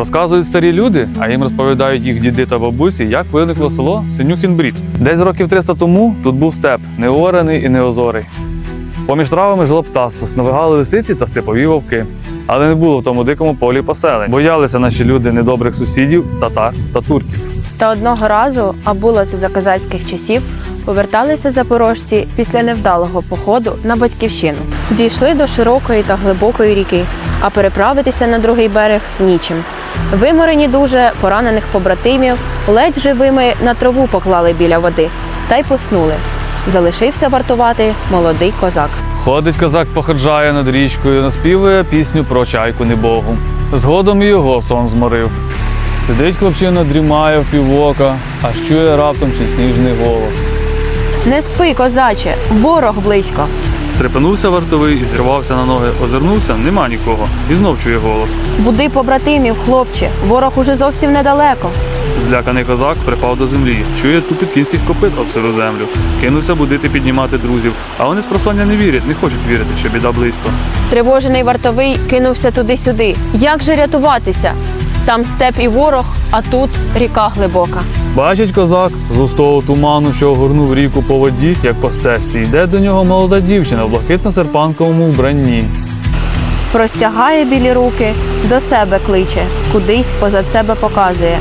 Розказують старі люди, а їм розповідають їх діди та бабусі, як виникло село Синюхін Брід. Десь років 300 тому тут був степ, неорений і неозорий. Поміж травами жило птаство, сновигали лисиці та степові вовки. Але не було в тому дикому полі поселень. Боялися наші люди недобрих сусідів, татар та турків. Та одного разу, а було це за козацьких часів, поверталися запорожці після невдалого походу на батьківщину. Дійшли до широкої та глибокої ріки, а переправитися на другий берег нічим. Виморені дуже поранених побратимів, ледь живими на траву поклали біля води та й поснули. Залишився вартувати молодий козак. Ходить козак, походжає над річкою, наспівує пісню про чайку небогу. Згодом і його сон зморив. Сидить хлопчина, дрімає в півока, аж чує раптом чи сніжний голос. Не спи, козаче, ворог близько. Стрепенувся вартовий і зірвався на ноги, озирнувся, нема нікого, і знов чує голос. Буди побратимів, хлопче, ворог уже зовсім недалеко. Зляканий козак припав до землі, чує тупіт кінських копит об сиру землю. Кинувся будити, піднімати друзів. А вони з просоння не вірять, не хочуть вірити, що біда близько. Стривожений вартовий кинувся туди-сюди. Як же рятуватися? Там степ і ворог, а тут ріка глибока. Бачить козак з густого туману, що огорнув ріку по воді, як по стежці, йде до нього молода дівчина в блакитно-серпанковому вбранні. Простягає білі руки, до себе кличе, кудись позад себе показує.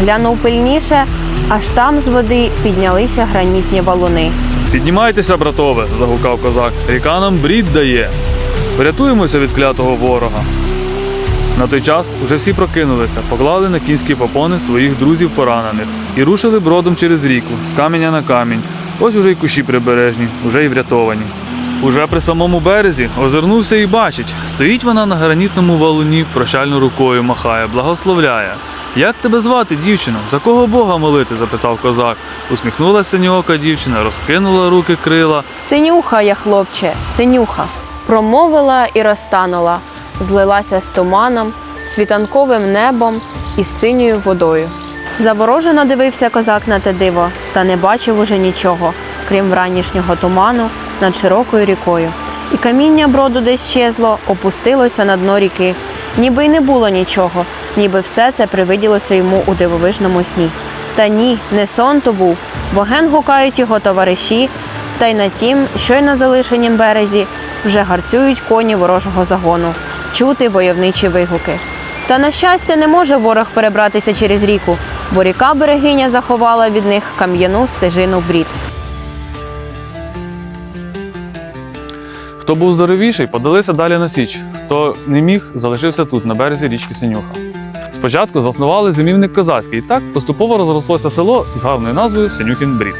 Глянув пильніше, аж там з води піднялися гранітні валуни. Піднімайтеся, братове, загукав козак. Ріка нам брід дає. Порятуємося від клятого ворога. На той час уже всі прокинулися, поклали на кінські попони своїх друзів поранених і рушили бродом через ріку з каменя на камінь. Ось уже й кущі прибережні, уже й врятовані. Уже при самому березі озирнувся і бачить, стоїть вона на гранітному валуні, прощальну рукою махає, благословляє. Як тебе звати, дівчино? За кого Бога молити? запитав козак. Усміхнулася синьоока дівчина, розкинула руки крила. Синюха я, хлопче, синюха. Промовила і розтанула, злилася з туманом, світанковим небом і синьою водою. Заворожено дивився козак на те диво, та не бачив уже нічого, крім вранішнього туману над широкою рікою. І каміння броду десь щезло, опустилося на дно ріки, ніби й не було нічого, ніби все це привиділося йому у дивовижному сні. Та ні, не сон то був, бо ген гукають його товариші, та й на тім, щойно залишенім березі, вже гарцюють коні ворожого загону, чути войовничі вигуки. Та на щастя, не може ворог перебратися через ріку, бо ріка берегиня заховала від них кам'яну стежину брід. Хто був здоровіший, подалися далі на січ. Хто не міг, залишився тут, на березі річки Синюха. Спочатку заснували зимівник козацький, так поступово розрослося село з гарною назвою Синюхін Брід.